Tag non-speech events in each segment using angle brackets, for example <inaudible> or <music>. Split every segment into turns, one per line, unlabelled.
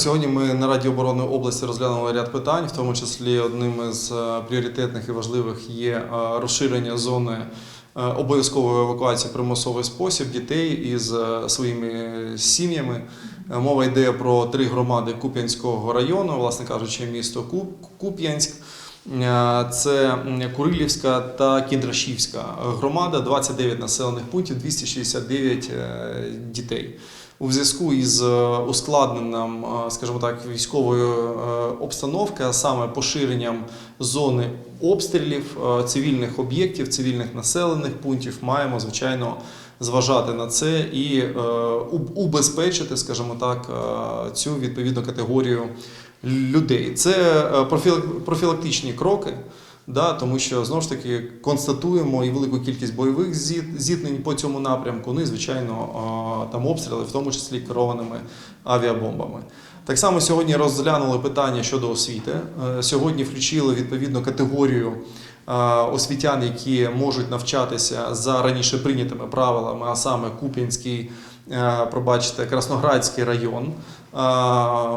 Сьогодні ми на Раді оборони області розглянули ряд питань, в тому числі одним із е, пріоритетних і важливих є е, розширення зони е, обов'язкової евакуації примусовий спосіб дітей із своїми сім'ями. Мова йде про три громади Куп'янського району, власне кажучи, місто Куп'янськ. Е, Це Курилівська та Кіндрашівська громада, 29 населених пунктів, 269 е, дітей. У зв'язку із е, ускладненням, скажімо так, військової обстановки, а саме поширенням зони обстрілів цивільних об'єктів, цивільних населених пунктів, маємо звичайно зважати на це і убезпечити, скажімо так, цю відповідну категорію людей. Це е, профілактичні кроки. Да, тому що знову ж таки констатуємо і велику кількість бойових зіт- зіткнень по цьому напрямку. Ну і звичайно там обстріли, в тому числі керованими авіабомбами. Так само сьогодні розглянули питання щодо освіти. Е, Сьогодні включили відповідну категорію е, освітян, які можуть навчатися за раніше прийнятими правилами, а саме Куп'янський, пробачте, Красноградський район,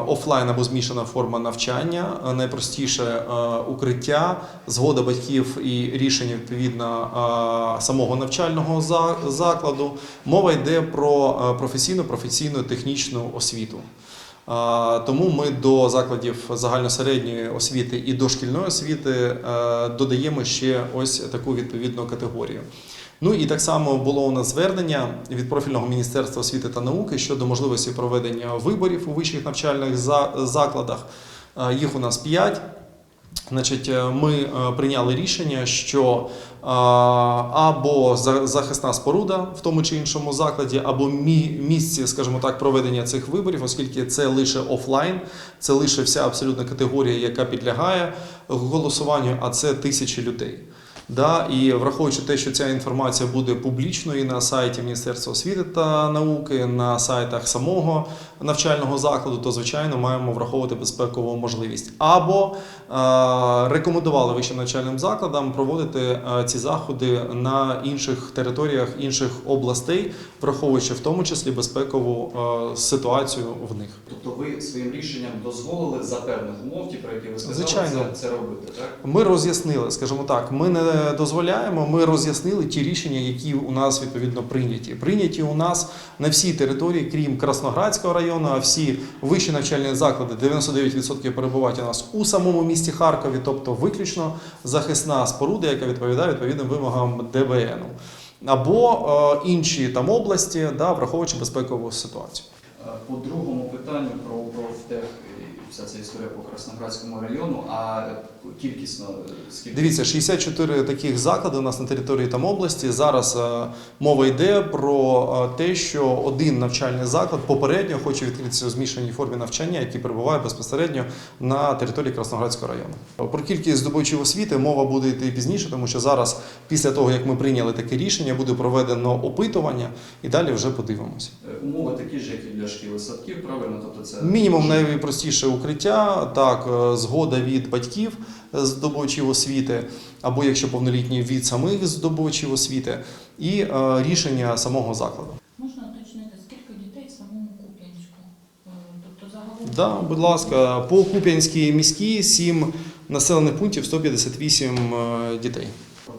офлайн або змішана форма навчання, найпростіше укриття, згода батьків і рішення відповідно самого навчального закладу. Мова йде про професійну, професійну технічну освіту. Тому ми до закладів загальносередньої освіти і дошкільної освіти е, додаємо ще ось таку відповідну категорію. Ну і так само було у нас звернення від профільного міністерства освіти та науки щодо можливості проведення виборів у вищих навчальних закладах. Е, Їх у нас п'ять. Значить, е, ми е, прийняли рішення, що або захисна споруда в тому чи іншому закладі, або мі- місці, скажімо так, проведення цих виборів, оскільки це лише офлайн, це лише вся абсолютна категорія, яка підлягає голосуванню, а це тисячі людей. Да, і враховуючи те, що ця інформація буде публічною на сайті Міністерства освіти та науки, на сайтах самого навчального закладу, то звичайно маємо враховувати безпекову можливість. Або е, рекомендували вищим навчальним закладам проводити е, ці заходи на інших територіях інших областей, враховуючи в тому числі безпекову е, ситуацію в них.
Тобто ви своїм рішенням дозволили за певних умов, ті, про які ви сказали,
Звичайно.
Це, це робити, так?
Ми роз'яснили, скажімо так, ми не дозволяємо, ми роз'яснили ті рішення, які у нас відповідно прийняті. Прийняті у нас на всій території, крім Красноградського району, а всі вищі навчальні заклади, 99% перебувають у нас у самому місті Харкові, тобто виключно захисна споруда, яка відповідає відповідним вимогам ДБН. Або е, інші там області, да, враховуючи безпекову ситуацію.
Е, По другому питанню про профтех вся ця історія по Красноградському району, а кількісно е, скільки?
Дивіться, 64 таких заклади у нас на території там області. Зараз е, мова йде про е, те, що один навчальний заклад попередньо хоче відкритися у змішаній формі навчання, який перебуває безпосередньо на території Красноградського району. Про кількість здобувачів освіти мова буде йти пізніше, тому що зараз, після того як ми прийняли таке рішення, буде проведено опитування, і далі вже подивимося.
Е, Умови такі ж, як і для шкіл і садків, правильно? Тобто це
Мінімум найпростіше укриття, так, е, згода від батьків е, здобувачів освіти, або якщо повнолітні від самих здобувачів освіти, і е, рішення самого закладу.
Можна уточнити, скільки дітей в самому Куп'янську? Тобто загалом
Да, будь ласка, по Куп'янській міській 7 населених пунктів 158 е, дітей.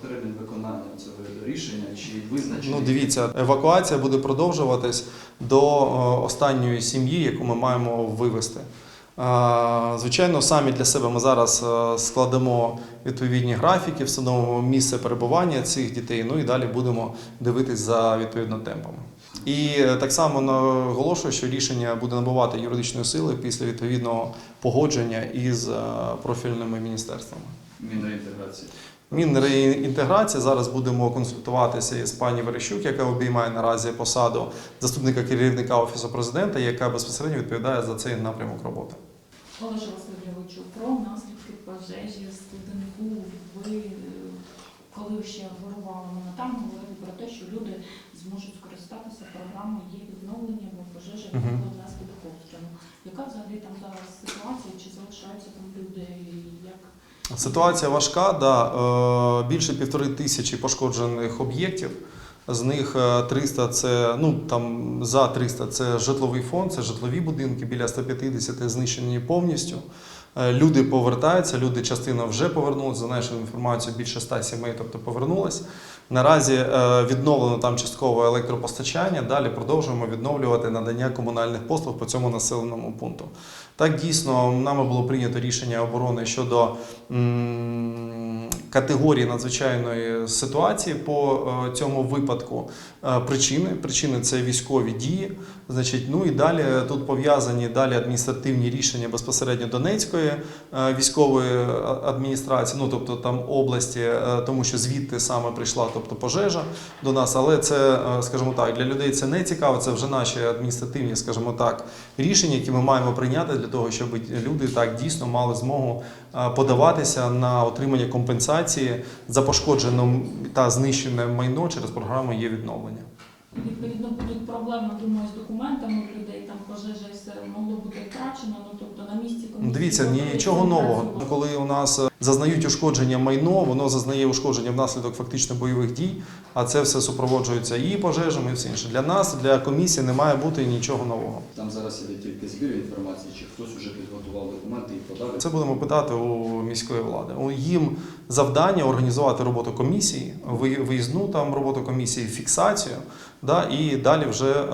термін виконання цього рішення чи визначення?
Ну, дивіться, евакуація буде продовжуватись до останньої сім'ї, яку ми маємо вивезти. Звичайно, самі для себе ми зараз е, складемо відповідні графіки, встановимо місце перебування цих дітей. Ну і далі будемо дивитись за відповідно темпами. І е, так само наголошую, що рішення буде набувати юридичної сили після відповідного погодження із е, профільними міністерствами.
Мінреінтеграції.
Мінреінтеграція зараз будемо консультуватися із пані Верещук, яка обіймає наразі посаду заступника керівника офісу президента, яка безпосередньо відповідає за цей напрямок роботи.
Олеже Васильовичу, про наслідки пожежі студенку. Ви, е, коли ще вирували мене там, говорили про те, що люди зможуть скористатися програмою є відновлення, бо була внаслідок обстрілу. Яка взагалі там зараз ситуація? Чи залишаються там люди? Як
Ситуація важка, да. е, більше півтори тисячі пошкоджених об'єктів. З них е, 300 це ну там за 300 це житловий фонд, це житлові будинки, біля 150 знищені повністю. Е, Люди повертаються, люди частина вже повернулися. За нашою інформацією, більше 100 сімей, тобто повернулись. Наразі е, відновлено там часткове електропостачання. Далі продовжуємо відновлювати надання комунальних послуг по цьому населеному пункту. Так дійсно нами було прийнято рішення оборони щодо категорії надзвичайної ситуації по е, цьому випадку. Е, Причини причини це військові дії. Значить, ну і далі тут пов'язані далі адміністративні рішення безпосередньо Донецької е, військової адміністрації, ну тобто там області, тому що звідти саме прийшла, тобто пожежа до нас. Але це, скажімо так, для людей це не цікаво. Це вже наші адміністративні, скажімо так, рішення, які ми маємо прийняти для того, щоб люди так дійсно мали змогу подаватися на отримання компенсації за пошкоджене та знищене майно через програму є відновлення.
Відповідно, будуть проблеми, думаю, з документами в людей, там пожежа і все могло бути втрачено, ну тобто на місці комісії.
Дивіться, нічого нового. Коли у нас е, зазнають ушкодження майно, воно зазнає ушкодження внаслідок фактично бойових дій, а це все супроводжується і пожежами, і все інше. Для нас, для комісії, не має бути нічого нового.
Там зараз іде тільки збір інформації, чи хтось вже підготував документи і подав.
Це будемо питати у міської влади. У їм завдання організувати роботу комісії, ви- виїзну там роботу комісії, фіксацію, да, і далі вже е,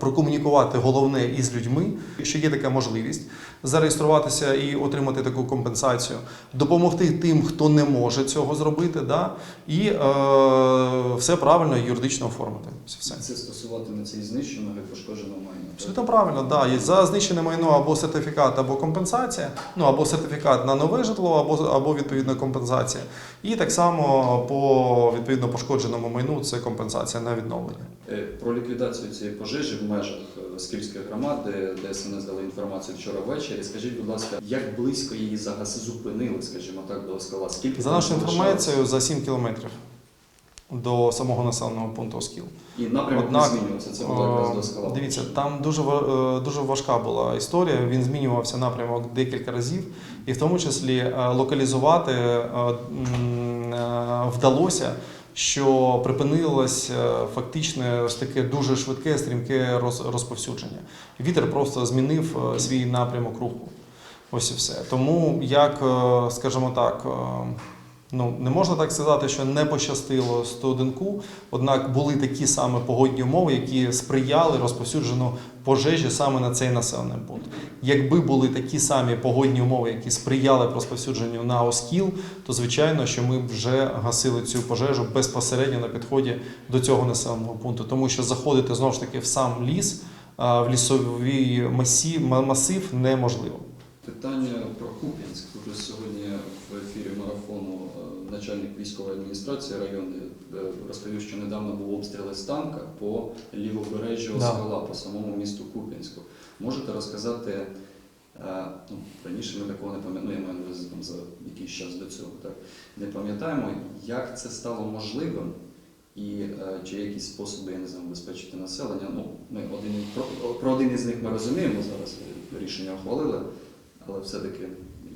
прокомунікувати головне із людьми, що є така можливість зареєструватися і отримати таку компенсацію, допомогти тим, хто не може цього зробити, да, і е, все правильно юридично оформити. Все.
Це стосуватиметься і знищеного, і пошкодженого майна.
Абсолютно правильно, да. І за знищене майно або сертифікат, або компенсація, ну або сертифікат на нове житло, або, або відповідна компенсація. І так само по відповідно пошкодженому майну це компенсація на відновлення.
Е, Про ліквідацію цієї пожежі в межах е, Скільської громади, де СНС дали інформацію вчора ввечері. Скажіть, будь ласка, як близько її загаси зупинили, скажімо так, до скала? Скільки
За нашою інформацією, за 7 кілометрів до самого населеного пункту Оскіл.
І напрямок
Однак,
не змінювався. Це було якраз до скала.
Дивіться, там дуже е, дуже важка була історія. Він змінювався напрямок декілька разів, і в тому числі е, локалізувати е, вдалося. Що припинилось фактично ось таке дуже швидке, стрімке роз- розповсюдження. Вітер просто змінив свій напрямок руху. Ось і все. Тому, як, скажімо так, ну не можна так сказати, що не пощастило студенку, однак були такі саме погодні умови, які сприяли розповсюджену пожежі саме на цей населений пункт. Якби були такі самі погодні умови, які сприяли розповсюдженню на Оскіл, то звичайно, що ми б вже гасили цю пожежу безпосередньо на підході до цього населеного пункту, тому що заходити знову ж таки в сам ліс, в лісовий масив неможливо.
Питання про Куп'янськ. Ось сьогодні в ефірі марафону е, начальник військової адміністрації району е, розповів, що недавно був обстріл з танка по лівобережжю. Скала, по самому місту Куп'янську. Можете розказати, е, ну, раніше ми такого не пам'ятаємо, ну, я маю там за якийсь час до цього, так, не пам'ятаємо, як це стало можливим і чи якісь способи, я не знаю, забезпечити населення. Ну, ми один, про, про один із них ми розуміємо зараз, рішення ухвалили, але все-таки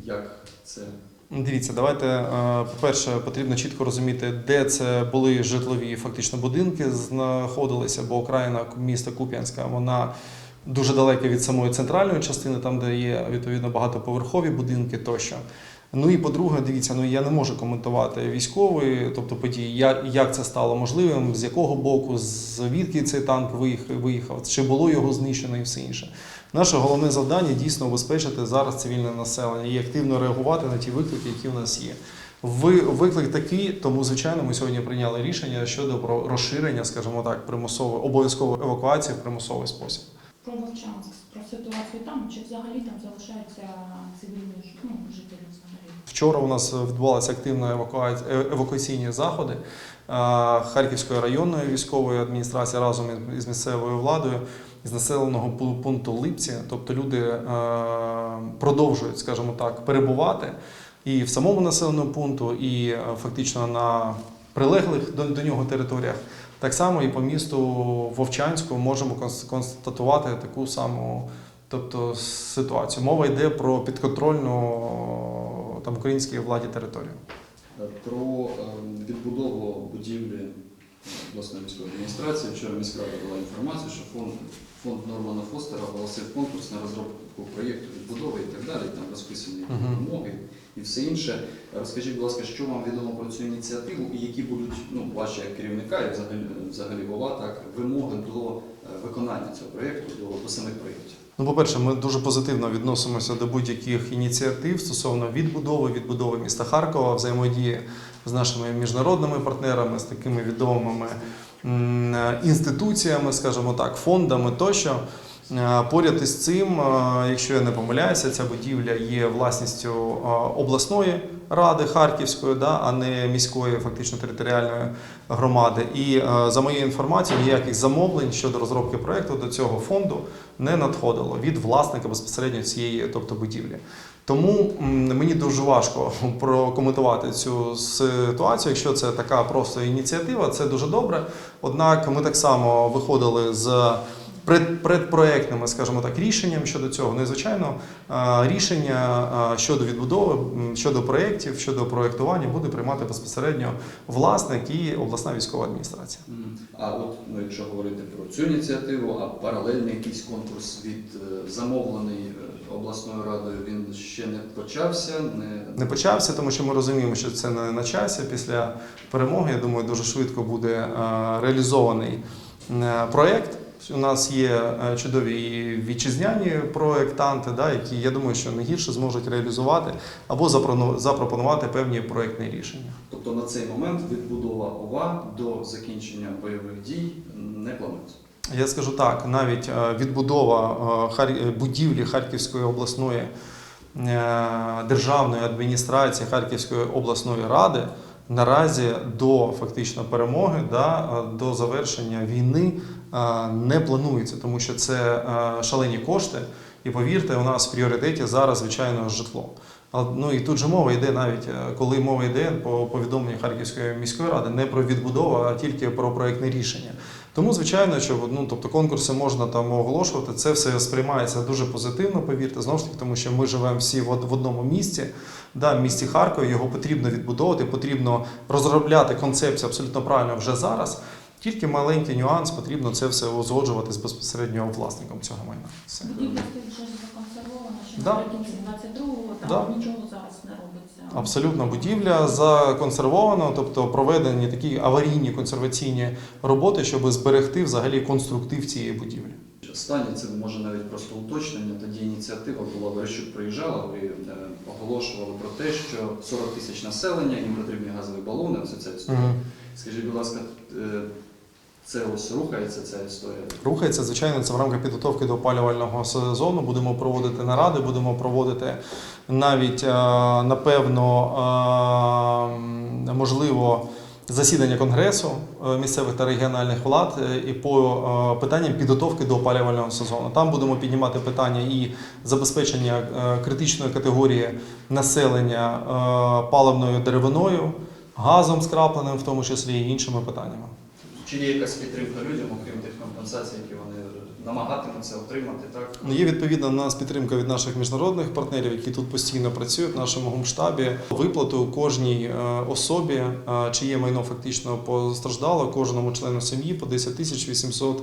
як це
Дивіться, давайте, е, по-перше, потрібно чітко розуміти, де це були житлові фактично будинки, знаходилися, бо окраїна міста Куп'янська, вона дуже далека від самої центральної частини, там, де є відповідно багатоповерхові будинки тощо. Ну і по-друге, дивіться, ну я не можу коментувати військові, тобто події, як, як це стало можливим, з якого боку, звідки цей танк виїхав, виїхав, чи було його знищено і все інше. Наше головне завдання дійсно убезпечити зараз цивільне населення і активно реагувати на ті виклики, які в нас є. Ви- Виклик такий, тому звичайно ми сьогодні прийняли рішення щодо розширення, скажімо так, примусової обов'язкової евакуації в примусовий спосіб.
Про Вовчанськ, про ситуацію там, чи взагалі там залишаються цивільні ну, жителі взагалі?
Вчора у нас відбувалися евакуа- е- евакуаційні заходи е, Харківської районної військової адміністрації разом із місцевою владою з населеного пу- пункту Липці. Тобто люди е, продовжують, скажімо так, перебувати і в самому населеному пункту, і е, фактично на прилеглих до, до нього територіях. Так само і по місту Вовчанську можемо конс- констатувати таку саму тобто, ситуацію. Мова йде про підконтрольну там, українській владі територію.
Е, Про відбудову будівлі обласної міської адміністрації. Вчора міська рада дала інформацію, що фонд, фонд Нормана Фостера оголосив конкурс на розробку проєкту відбудови і так далі. Там розписані вимоги і все інше. Розкажіть, будь ласка, що вам відомо про цю ініціативу і які будуть ну, ваші як керівника і взагалі, взагалі голова, так, вимоги до е, виконання цього проєкту, до, до самих проєктів?
Ну, по-перше, ми дуже позитивно відносимося до будь-яких ініціатив стосовно відбудови, відбудови міста Харкова, взаємодії з нашими міжнародними партнерами, з такими відомими інституціями, скажімо так, фондами тощо. Е, Поряд із цим, е, якщо я не помиляюся, ця будівля є власністю е, обласної ради Харківської, да, а не міської, фактично територіальної громади. І е, за моєю інформацією, ніяких замовлень щодо розробки проекту до цього фонду не надходило від власника безпосередньо цієї, тобто будівлі. Тому мені дуже важко <laughs> прокоментувати цю ситуацію. Якщо це така просто ініціатива, це дуже добре. Однак ми так само виходили з пред, предпроектними, скажімо так, рішенням щодо цього. Ну і звичайно, е, рішення е, щодо відбудови, щодо проєктів, щодо проєктування буде приймати безпосередньо власник і обласна військова адміністрація.
А от ну, якщо говорити про цю ініціативу, а паралельний якийсь конкурс від е, замовлений обласною радою, він ще не почався, не,
не почався, тому що ми розуміємо, що це не на часі. Після перемоги, я думаю, дуже швидко буде е, реалізований е, проєкт. У нас є е, чудові вітчизняні проєктанти, да, які, я думаю, що не гірше зможуть реалізувати або запропонувати певні проєктні рішення.
Тобто на цей момент відбудова ОВА до закінчення бойових дій не планується.
Я скажу так, навіть е, відбудова е, будівлі Харківської обласної е, державної адміністрації Харківської обласної ради наразі до фактично перемоги, да, е, до завершення війни е, не планується, тому що це е, шалені кошти. І повірте, у нас в пріоритеті зараз, звичайно, житло. Ну і тут же мова йде навіть, е, коли мова йде по повідомленню Харківської міської ради, не про відбудову, а тільки про проєктне рішення. Тому, звичайно, що ну, тобто конкурси можна там оголошувати, це все сприймається дуже позитивно, повірте, знову ж таки, тому що ми живемо всі в, одному місті, да, в місті Харкові, його потрібно відбудовувати, потрібно розробляти концепцію абсолютно правильно вже зараз. Тільки маленький нюанс, потрібно це все узгоджувати з безпосередньо власником цього майна. Все.
Будівля вже законсервована, що
Да.
наприкінці 22-го там
Да.
нічого зараз не робиться.
Абсолютно будівля законсервована, тобто проведені такі аварійні консерваційні роботи, щоб зберегти взагалі конструктив цієї будівлі.
Останнє це може навіть просто уточнення. Тоді ініціатива була Верещук приїжджала, ви е, оголошували про те, що 40 тисяч населення, їм потрібні газові балони. Історія.
Мгм.
Скажіть, будь ласка, е, це ось рухається ця історія?
Рухається, звичайно, це в рамках підготовки до опалювального сезону. Будемо проводити наради, будемо проводити навіть, е, напевно, е, можливо, засідання конгресу е, місцевих та регіональних влад і по питанням підготовки до опалювального сезону. Там будемо піднімати питання і забезпечення критичної категорії населення паливною деревиною, газом скрапленим, в тому числі і іншими питаннями.
Чи є якась підтримка людям, окрім тих компенсацій, які вони намагатимуться отримати? Так
Ну, Є відповідна нас підтримка від наших міжнародних партнерів, які тут постійно працюють в нашому гумштабі. Виплату кожній е, особі, е, чиє майно фактично постраждало, кожному члену сім'ї по 10 тисяч 800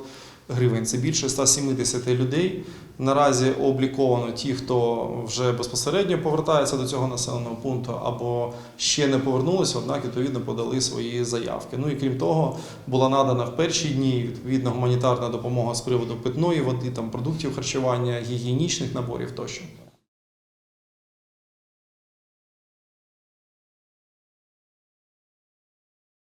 гривень. Це більше 170 людей. Наразі обліковано ті, хто вже безпосередньо повертається до цього населеного пункту або ще не повернулися, однак відповідно подали свої заявки. Ну і крім того, була надана в перші дні відповідна гуманітарна допомога з приводу питної води, там продуктів харчування, гігієнічних наборів тощо.